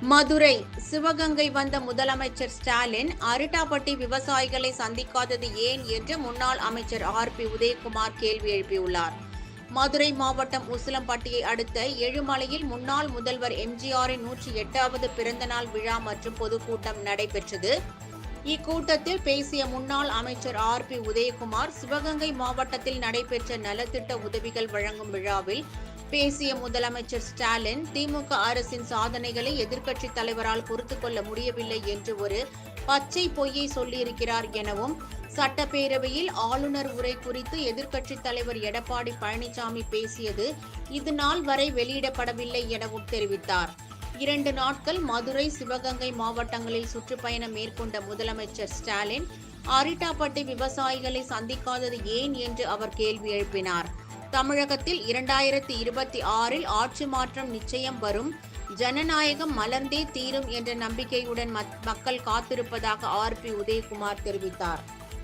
மதுரை சிவகங்கை வந்த முதலமைச்சர் ஸ்டாலின் அரிட்டாப்பட்டி விவசாயிகளை சந்திக்காதது ஏன் என்று முன்னாள் அமைச்சர் ஆர். பி. உதயகுமார் கேள்வி எழுப்பியுள்ளார். மதுரை மாவட்டம் உசிலம்பட்டியை அடுத்த எழுமலையில் முன்னாள் முதல்வர் எம்ஜிஆரின் நூற்றி எட்டாவது பிறந்தநாள் விழா மற்றும் பொதுக்கூட்டம் நடைபெற்றது. இக்கூட்டத்தில் பேசிய முன்னாள் அமைச்சர் ஆர். பி. உதயகுமார் சிவகங்கை மாவட்டத்தில் நடைபெற்ற நலத்திட்ட உதவிகள் வழங்கும் விழாவில் பேசிய முதலமைச்சர் ஸ்டாலின் திமுக அரசின் சாதனைகளை எதிர்க்கட்சித் தலைவரால் பொறுத்து கொள்ள முடியவில்லை என்று ஒரு பச்சை பொய்யை சொல்லியிருக்கிறார் எனவும் சட்டப்பேரவையில் ஆளுநர் உரை குறித்து எதிர்க்கட்சித் தலைவர் எடப்பாடி பழனிசாமி பேசியது இது நாள் வரை வெளியிடப்படவில்லை எனவும் தெரிவித்தார். இரண்டு நாட்கள் மதுரை சிவகங்கை மாவட்டங்களில் சுற்றுப்பயணம் மேற்கொண்ட முதலமைச்சர் ஸ்டாலின் அரிட்டாப்பட்டி விவசாயிகளை சந்திக்காதது ஏன் என்று அவர் கேள்வி எழுப்பினார். தமிழகத்தில் இரண்டாயிரத்தி இருபத்தி ஆறில் ஆட்சி மாற்றம் நிச்சயம் வரும். ஜனநாயகம் மலர்ந்தே தீரும் என்ற நம்பிக்கையுடன் மத்- மக்கள் காத்திருப்பதாக ஆர் பி உதயகுமார் தெரிவித்தார்.